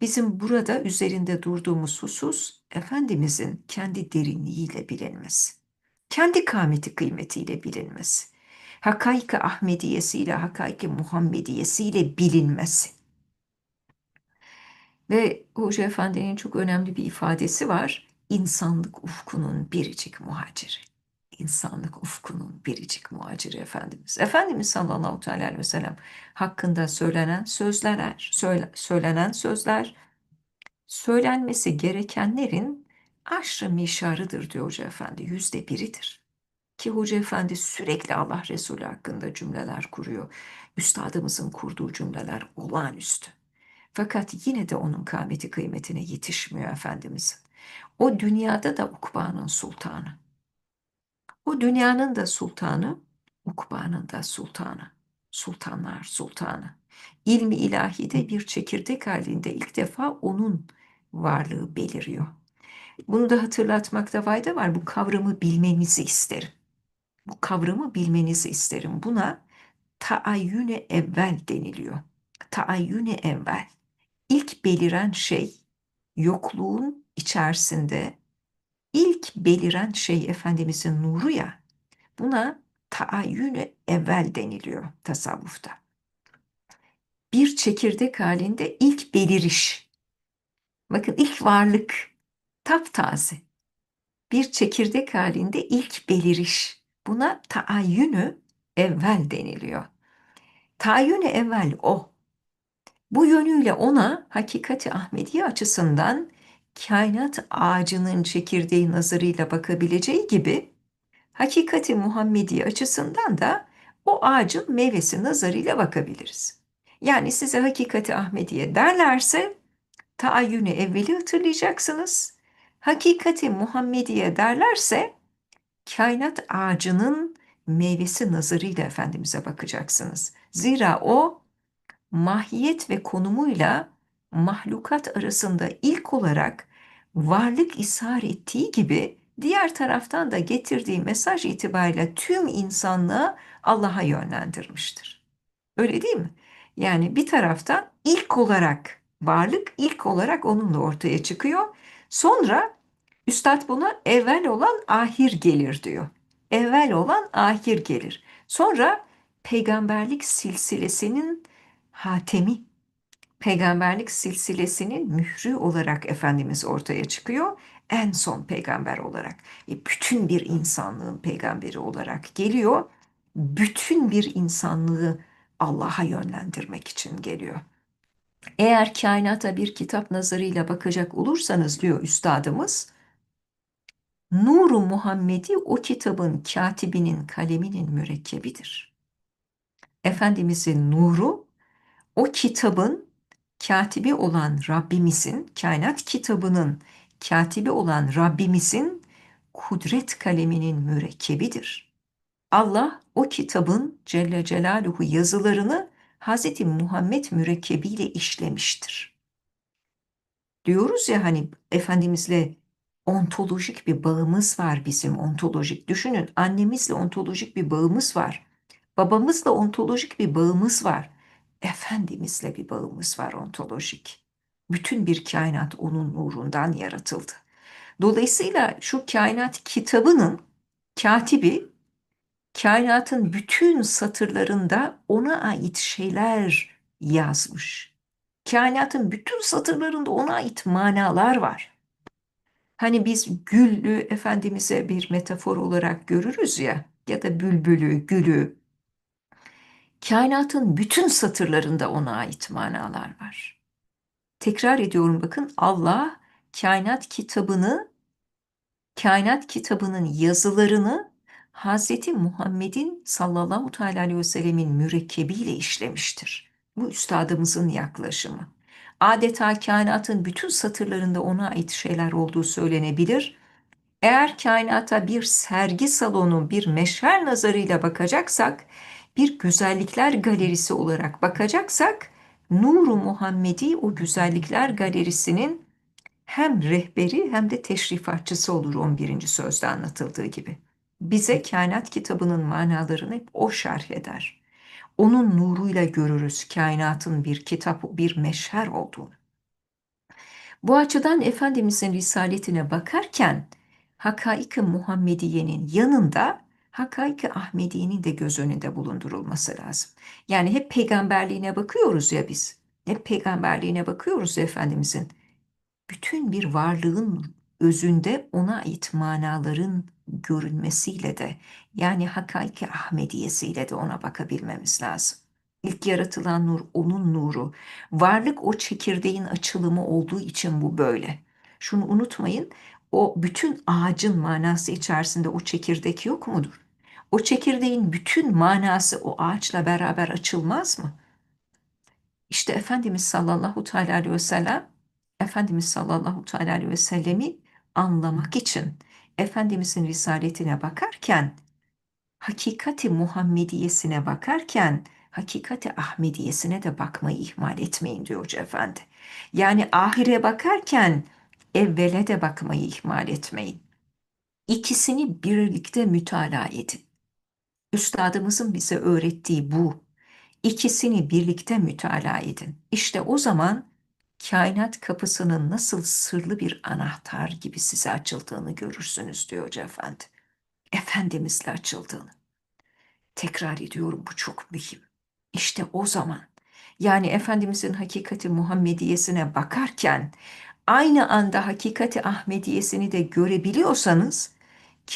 Bizim burada üzerinde durduğumuz husus Efendimizin kendi derinliğiyle bilinmesi. Kendi kâmeti kıymetiyle bilinmesi. Hakaik-i Ahmediyesiyle, hakaik-i Muhammediyesiyle bilinmesi. Ve Hoca Efendi'nin çok önemli bir ifadesi var. İnsanlık ufkunun biricik muhaciri. İnsanlık ufkunun biricik muhaciri Efendimiz. Efendimiz sallallahu aleyhi ve sellem hakkında söylenen sözler, söyle, söylenen sözler, söylenmesi gerekenlerin aşrı mişarıdır diyor Hoca Efendi. Yüzde biridir. Ki Hoca Efendi sürekli Allah Resulü hakkında cümleler kuruyor. Üstadımızın kurduğu cümleler olağanüstü. Fakat yine de onun kâmeti kıymetine yetişmiyor Efendimizin. O dünyada da ukbanın sultanı. O dünyanın da sultanı, ukbanın da sultanı. Sultanlar sultanı. İlmi ilahide bir çekirdek halinde ilk defa onun varlığı beliriyor. Bunu da hatırlatmakta fayda var. Bu kavramı bilmenizi isterim. Bu kavramı bilmenizi isterim. Buna taayyüne evvel deniliyor. Taayyüne evvel. İlk beliren şey yokluğun içerisinde beliren şey Efendimizin nuru ya buna taayyünü evvel deniliyor tasavvufta. Bir çekirdek halinde ilk beliriş. Bakın ilk varlık taptaze. Bir çekirdek halinde ilk beliriş. Buna taayyünü evvel deniliyor. Taayyünü evvel o. Bu yönüyle ona hakikati Ahmediye açısından kainat ağacının çekirdeği nazarıyla bakabileceği gibi hakikati Muhammediye açısından da o ağacın meyvesi nazarıyla bakabiliriz. Yani size hakikati Ahmediye derlerse taayyünü evveli hatırlayacaksınız. Hakikati Muhammediye derlerse kainat ağacının meyvesi nazarıyla Efendimiz'e bakacaksınız. Zira o mahiyet ve konumuyla mahlukat arasında ilk olarak varlık ishar ettiği gibi diğer taraftan da getirdiği mesaj itibariyle tüm insanlığı Allah'a yönlendirmiştir. Öyle değil mi? Yani bir taraftan ilk olarak varlık ilk olarak onunla ortaya çıkıyor. Sonra Üstad buna evvel olan ahir gelir diyor. Evvel olan ahir gelir. Sonra peygamberlik silsilesinin hatemi, peygamberlik silsilesinin mührü olarak Efendimiz ortaya çıkıyor. En son peygamber olarak, e, bütün bir insanlığın peygamberi olarak geliyor. Bütün bir insanlığı Allah'a yönlendirmek için geliyor. Eğer kainata bir kitap nazarıyla bakacak olursanız diyor üstadımız, Nuru Muhammedi o kitabın katibinin kaleminin mürekkebidir. Efendimizin nuru o kitabın katibi olan Rabbimizin, kainat kitabının katibi olan Rabbimizin kudret kaleminin mürekkebidir. Allah o kitabın Celle Celaluhu yazılarını Hz. Muhammed mürekkebiyle işlemiştir. Diyoruz ya hani Efendimizle ontolojik bir bağımız var bizim ontolojik. Düşünün annemizle ontolojik bir bağımız var. Babamızla ontolojik bir bağımız var. Efendimizle bir bağımız var ontolojik. Bütün bir kainat onun nurundan yaratıldı. Dolayısıyla şu kainat kitabının katibi kainatın bütün satırlarında ona ait şeyler yazmış. Kainatın bütün satırlarında ona ait manalar var. Hani biz güllü Efendimiz'e bir metafor olarak görürüz ya ya da bülbülü, gülü. Kainatın bütün satırlarında ona ait manalar var. Tekrar ediyorum bakın Allah kainat kitabını, kainat kitabının yazılarını Hazreti Muhammed'in sallallahu teala aleyhi ve sellemin mürekkebiyle işlemiştir. Bu üstadımızın yaklaşımı. Adeta kainatın bütün satırlarında ona ait şeyler olduğu söylenebilir. Eğer kainata bir sergi salonu, bir meşher nazarıyla bakacaksak, bir güzellikler galerisi olarak bakacaksak, Nuru Muhammedi o güzellikler galerisinin hem rehberi hem de teşrifatçısı olur 11. sözde anlatıldığı gibi. Bize kainat kitabının manalarını hep o şerh eder. Onun nuruyla görürüz kainatın bir kitap, bir meşher olduğunu. Bu açıdan Efendimizin risaletine bakarken Hakaik-i Muhammediye'nin yanında Hakaik-i Ahmediye'nin de göz önünde bulundurulması lazım. Yani hep peygamberliğine bakıyoruz ya biz. Hep peygamberliğine bakıyoruz Efendimizin. Bütün bir varlığın özünde ona ait manaların görünmesiyle de yani Hakaik-i Ahmediyesiyle de ona bakabilmemiz lazım. İlk yaratılan nur onun nuru. Varlık o çekirdeğin açılımı olduğu için bu böyle. Şunu unutmayın. O bütün ağacın manası içerisinde o çekirdek yok mudur? O çekirdeğin bütün manası o ağaçla beraber açılmaz mı? İşte Efendimiz sallallahu teala aleyhi ve sellem Efendimiz sallallahu teala aleyhi ve sellemi anlamak için Efendimizin risaletine bakarken hakikati Muhammediyesine bakarken hakikati Ahmediyesine de bakmayı ihmal etmeyin diyor Hoca Efendi. Yani ahire bakarken evvele de bakmayı ihmal etmeyin. İkisini birlikte mütalaa edin. Üstadımızın bize öğrettiği bu. İkisini birlikte mütalaa edin. İşte o zaman kainat kapısının nasıl sırlı bir anahtar gibi size açıldığını görürsünüz diyor Hoca Efendi. Efendimizle açıldığını. Tekrar ediyorum bu çok mühim. İşte o zaman yani Efendimizin hakikati Muhammediyesine bakarken aynı anda hakikati Ahmediyesini de görebiliyorsanız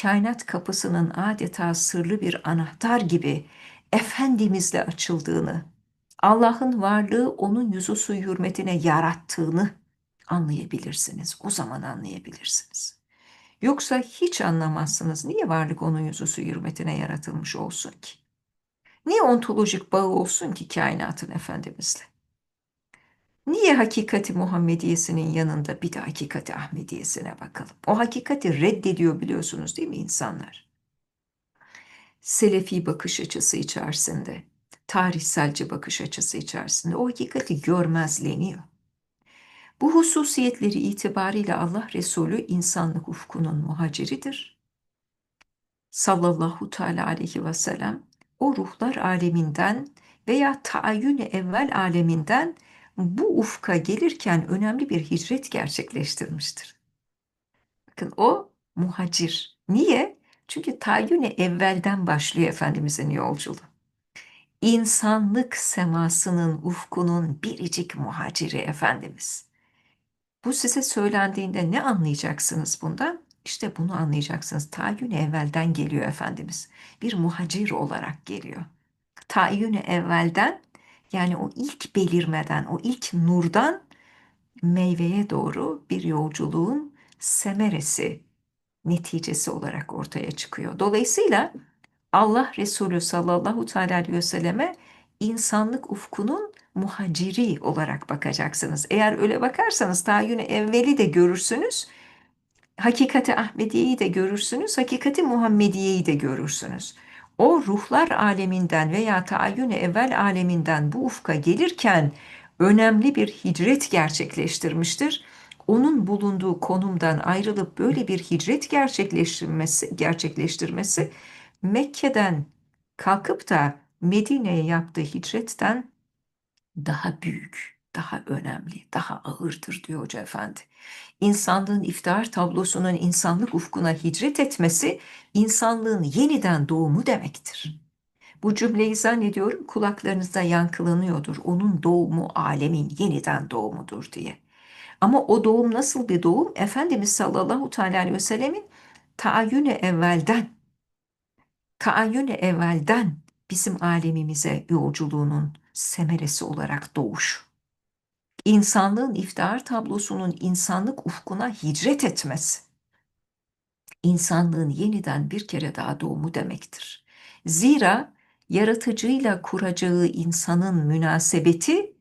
kainat kapısının adeta sırlı bir anahtar gibi Efendimizle açıldığını, Allah'ın varlığı onun yüzü su hürmetine yarattığını anlayabilirsiniz. O zaman anlayabilirsiniz. Yoksa hiç anlamazsınız. Niye varlık onun yüzü su hürmetine yaratılmış olsun ki? Niye ontolojik bağı olsun ki kainatın Efendimizle? Niye hakikati Muhammediyesinin yanında bir de hakikati Ahmediyesine bakalım? O hakikati reddediyor biliyorsunuz değil mi insanlar? Selefi bakış açısı içerisinde, tarihselci bakış açısı içerisinde o hakikati görmezleniyor. Bu hususiyetleri itibariyle Allah Resulü insanlık ufkunun muhaciridir. Sallallahu teala aleyhi ve sellem o ruhlar aleminden veya taayyün evvel aleminden bu ufka gelirken önemli bir hicret gerçekleştirmiştir. Bakın o muhacir. Niye? Çünkü tayyün evvelden başlıyor Efendimizin yolculuğu. İnsanlık semasının ufkunun biricik muhaciri Efendimiz. Bu size söylendiğinde ne anlayacaksınız bundan? İşte bunu anlayacaksınız. Tayyün evvelden geliyor Efendimiz. Bir muhacir olarak geliyor. Tayyün evvelden yani o ilk belirmeden, o ilk nurdan meyveye doğru bir yolculuğun semeresi, neticesi olarak ortaya çıkıyor. Dolayısıyla Allah Resulü sallallahu teala aleyhi ve selleme insanlık ufkunun muhaciri olarak bakacaksınız. Eğer öyle bakarsanız tayyünü evveli de görürsünüz, hakikati Ahmediye'yi de görürsünüz, hakikati Muhammediye'yi de görürsünüz. O ruhlar aleminden veya taayyün evvel aleminden bu ufka gelirken önemli bir hicret gerçekleştirmiştir. Onun bulunduğu konumdan ayrılıp böyle bir hicret gerçekleştirmesi, gerçekleştirmesi Mekke'den kalkıp da Medine'ye yaptığı hicretten daha büyük, daha önemli, daha ağırdır diyor Hoca Efendi. İnsanlığın iftihar tablosunun insanlık ufkuna hicret etmesi insanlığın yeniden doğumu demektir. Bu cümleyi zannediyorum kulaklarınızda yankılanıyordur. Onun doğumu alemin yeniden doğumudur diye. Ama o doğum nasıl bir doğum? Efendimiz sallallahu teala aleyhi ve sellemin taayyün evvelden, taayyün evvelden bizim alemimize yolculuğunun semeresi olarak doğuş. İnsanlığın iftihar tablosunun insanlık ufkuna hicret etmesi, insanlığın yeniden bir kere daha doğumu demektir. Zira yaratıcıyla kuracağı insanın münasebeti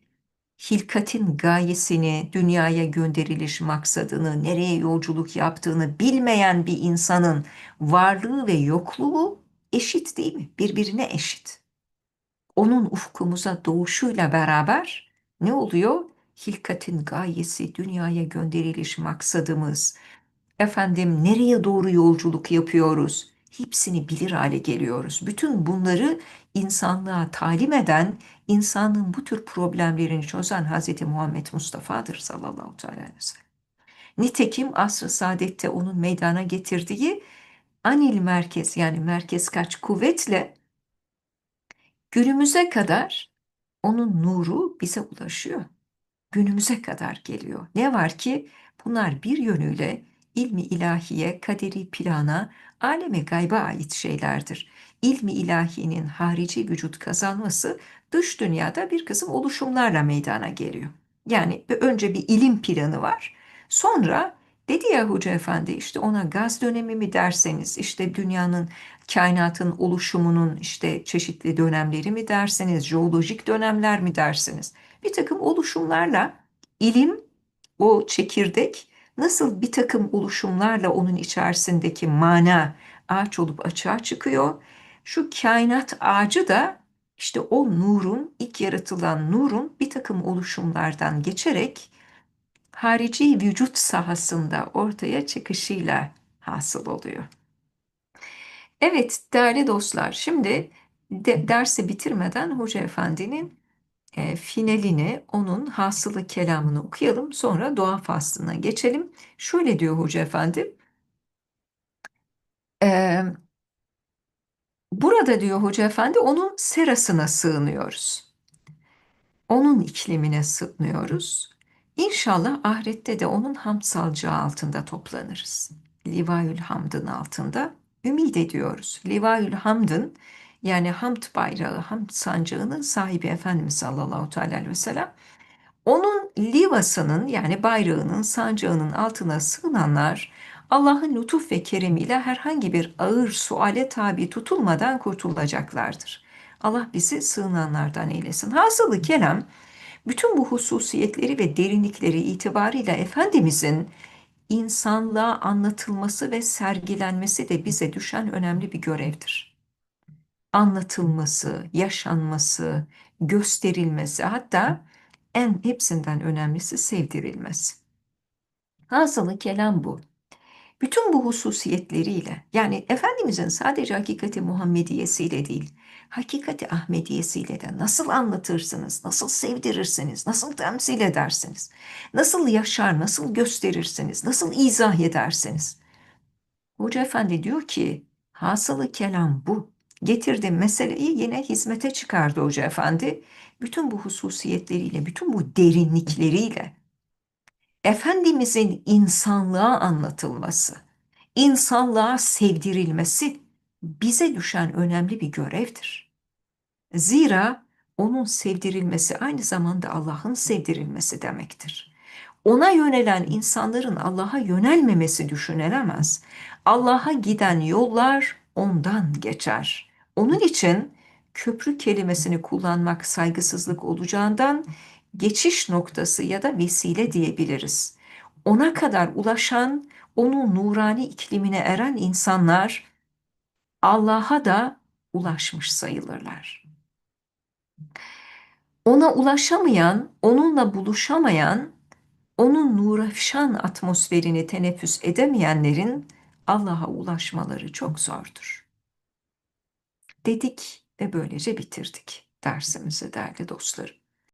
hilkatin gayesini, dünyaya gönderiliş maksadını, nereye yolculuk yaptığını bilmeyen bir insanın varlığı ve yokluğu eşit değil mi? Birbirine eşit. Onun ufkumuza doğuşuyla beraber ne oluyor? Hilkatin gayesi, dünyaya gönderiliş maksadımız, efendim nereye doğru yolculuk yapıyoruz? Hepsini bilir hale geliyoruz. Bütün bunları insanlığa talim eden, insanlığın bu tür problemlerini çözen Hz. Muhammed Mustafa'dır sallallahu aleyhi ve sellem. Nitekim asr-ı saadette onun meydana getirdiği anil merkez yani merkez kaç kuvvetle günümüze kadar onun nuru bize ulaşıyor. Günümüze kadar geliyor. Ne var ki bunlar bir yönüyle ilmi ilahiye, kaderi plana, aleme gayba ait şeylerdir. İlmi ilahinin harici vücut kazanması dış dünyada bir kısım oluşumlarla meydana geliyor. Yani önce bir ilim planı var. Sonra dedi ya Hoca Efendi işte ona gaz dönemi mi derseniz işte dünyanın kainatın oluşumunun işte çeşitli dönemleri mi derseniz jeolojik dönemler mi dersiniz? Bir takım oluşumlarla ilim o çekirdek nasıl bir takım oluşumlarla onun içerisindeki mana ağaç olup açığa çıkıyor. Şu kainat ağacı da işte o nurun, ilk yaratılan nurun bir takım oluşumlardan geçerek harici vücut sahasında ortaya çıkışıyla hasıl oluyor. Evet değerli dostlar şimdi de, dersi bitirmeden Hoca Efendi'nin e, finalini, onun hasılı kelamını okuyalım. Sonra dua faslına geçelim. Şöyle diyor Hoca Efendi. E, burada diyor Hoca Efendi onun serasına sığınıyoruz. Onun iklimine sığınıyoruz. İnşallah ahirette de onun hamd salcağı altında toplanırız. Livayül Hamd'ın altında ümit ediyoruz. Livayül Hamd'ın yani hamd bayrağı, hamd sancağının sahibi Efendimiz sallallahu aleyhi ve sellem onun livasının yani bayrağının sancağının altına sığınanlar Allah'ın lütuf ve keremiyle herhangi bir ağır suale tabi tutulmadan kurtulacaklardır. Allah bizi sığınanlardan eylesin. Hasılı kelam bütün bu hususiyetleri ve derinlikleri itibariyle Efendimizin insanlığa anlatılması ve sergilenmesi de bize düşen önemli bir görevdir. Anlatılması, yaşanması, gösterilmesi hatta en hepsinden önemlisi sevdirilmesi. Hasılı kelam bu. Bütün bu hususiyetleriyle yani Efendimizin sadece hakikati Muhammediyesiyle değil, hakikati Ahmediyesiyle de nasıl anlatırsınız, nasıl sevdirirsiniz, nasıl temsil edersiniz, nasıl yaşar, nasıl gösterirsiniz, nasıl izah edersiniz. Hoca Efendi diyor ki hasılı kelam bu. Getirdi meseleyi yine hizmete çıkardı Hoca Efendi. Bütün bu hususiyetleriyle, bütün bu derinlikleriyle Efendimizin insanlığa anlatılması, insanlığa sevdirilmesi bize düşen önemli bir görevdir. Zira onun sevdirilmesi aynı zamanda Allah'ın sevdirilmesi demektir. Ona yönelen insanların Allah'a yönelmemesi düşünülemez. Allah'a giden yollar ondan geçer. Onun için köprü kelimesini kullanmak saygısızlık olacağından geçiş noktası ya da vesile diyebiliriz. Ona kadar ulaşan, onun nurani iklimine eren insanlar Allah'a da ulaşmış sayılırlar. Ona ulaşamayan, onunla buluşamayan, onun nurafşan atmosferini teneffüs edemeyenlerin Allah'a ulaşmaları çok zordur. Dedik ve böylece bitirdik dersimizi değerli dostlarım.